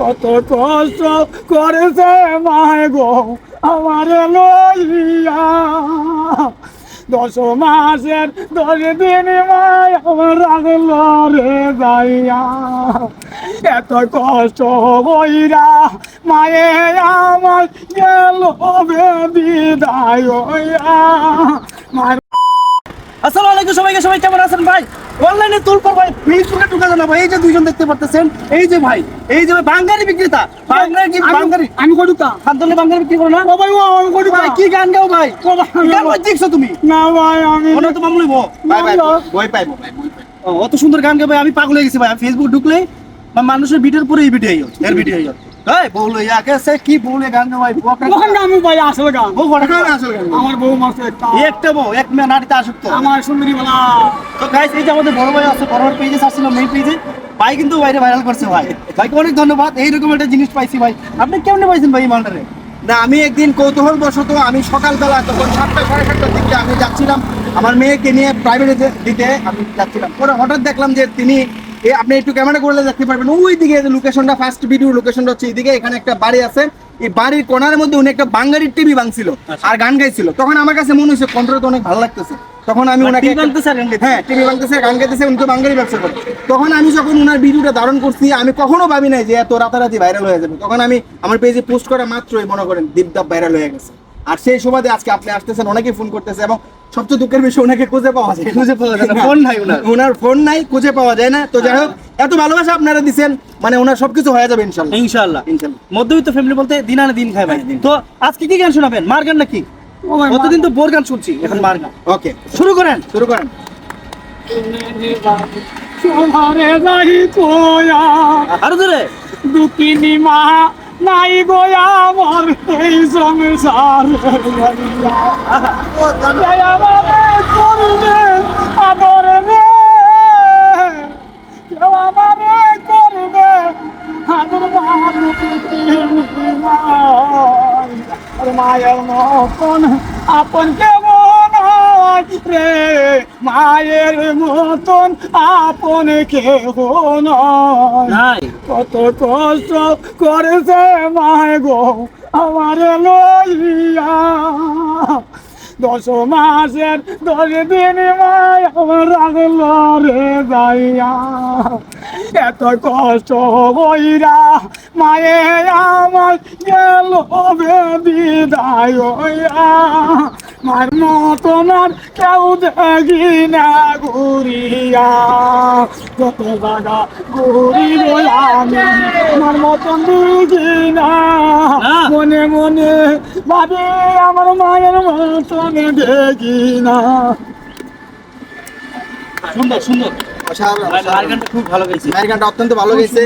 কত কষ্ট করেছে মায় গো আমার লইয়া। দশ মাসের দশ দিন মায় আমার রাখল রে যাইয়া। এত কষ্ট হইরা মায়ে আমার গেল বিদায় হইয়া। আসসালামু আলাইকুম সবাইকে, সবাই কেমন আছেন ভাই? অনলাইনে তুলপর ভাই ফেসবুকে ঢুকে না ভাই? এই যে দুইজন দেখতে পারতেছেন এই যে ভাই এই যে বাঙালি বিক্রেতা। বাঙালি কি? বাঙালি আমি কটুকা খাদ্যলে বাঙালি বিক্রি করো না? ও ভাই ও আমি কি গান গাও ভাই? গান শিখছো তুমি? না ভাই আমি মনে তো মামুলি বো ভাই ভাই। ভয় পাইবো ভাই। অত সুন্দর গান গাবে আমি পাগল হয়ে গেছি ভাই। আমি ফেসবুক ঢুকলে মানুষের ভিডিওর পরে এই ভিডিও এর ভিডিও এই বউল ইয়াকে সে কি বউলে গান ভাই আমি ভাই আসলে গান বউ ঘরে এখানে আসল গান। আমার বউ মাসে একটা। একটা বউ এক মেয়ে নারীতে আসক্ত। আমার সুন্দরী বলা। তো গাইস এই যে আমাদের বড় ভাই আছে বড় পেজে আসছিলাম এই পেজে ভাই কিন্তু বাইরে ভাইরাল করছে ভাই। ভাইকে অনেক ধন্যবাদ এইরকম একটা জিনিস পাইছি ভাই। আপনি কেমনে পাইছেন ভাই মালটারে? না আমি একদিন কৌতূহল বশত আমি সকালবেলা তখন সাতটা সাড়ে সাতটার দিকে আমি যাচ্ছিলাম। আমার মেয়েকে নিয়ে প্রাইভেটে দিতে আমি যাচ্ছিলাম। পরে হঠাৎ দেখলাম যে তিনি আপনি একটু ক্যামেরা করলে দেখতে পারবেন। ওই দিকে লোকেশনটা ফার্স্ট ভিডিও লোকেশনটা হচ্ছে এইদিকে। এখানে একটা বাড়ি আছে। এই বাড়ির কোনার মধ্যে উনি একটা বাঙালির টিভি ভাঙছিল আর গান গাইছিল। তখন আমার কাছে মনে হয়েছে কন্ট্রোল অনেক ভালো লাগতেছে। তখন আমি ওনাকে? হ্যাঁ টিভি ভাঙতেছে গান গাইতেছে উনি তো বাঙালি ব্যবসা করে। তখন আমি যখন ওনার ভিডিওটা ধারণ করছি আমি কখনো ভাবি নাই যে এত রাতারাতি ভাইরাল হয়ে যাবে। তখন আমি আমার পেজে পোস্ট করা মাত্রই মনে করেন দীপদাপ ভাইরাল হয়ে গেছে। আর সেই সময় আজকে আপনি আসতেছেন অনেকে ফোন করতেছে এবং সবচেয়ে দুঃখের বিষয় ওনাকে খুঁজে পাওয়া যায় খুঁজে পাওয়া যায় ফোন নাই ওনার। ওনার ফোন নাই খুঁজে পাওয়া যায় না। তো যাই হোক এত ভালোবাসা আপনারা দিছেন মানে ওনার সবকিছু হয়ে যাবে ইনশাল্লাহ। ইনশাআল্লাহ ইনশাল্লাহ। মধ্যবিত্ত ফ্যামিলি বলতে দিন আনে দিন খায় ভাই। তো আজকে কি গান শোনাবেন? মার গান নাকি? কতদিন তো বোর গান শুনছি এখন মার গান। ওকে। শুরু করেন। শুরু করেন। আরও ধরে দুকিনি মা নাই গোয়া আমার এই সংসার কেউ মায়ের মতন আপন হয় রে মায়ের মতন আপন কেহ নয়। নাই। কত কষ্ট করেছে মায় গো আমার লইয়া। দশ মাসের দশ দিন মায় আমার রাখল রে যাইয়া। এত কষ্ট হইরা মায়ে আমার গেল বিদায় হইয়া। মার মতন আর কেউ দেখি না ঘুরিয়া। কত জায়গা ঘুরি আমি আমার মতন দেখি না। মনে মনে ভাবি আমার মায়ের মতন দেখি না সুন্দর। সুন্দর খুব ভালো মায়ের গানটা অত্যন্ত ভালো গেছে।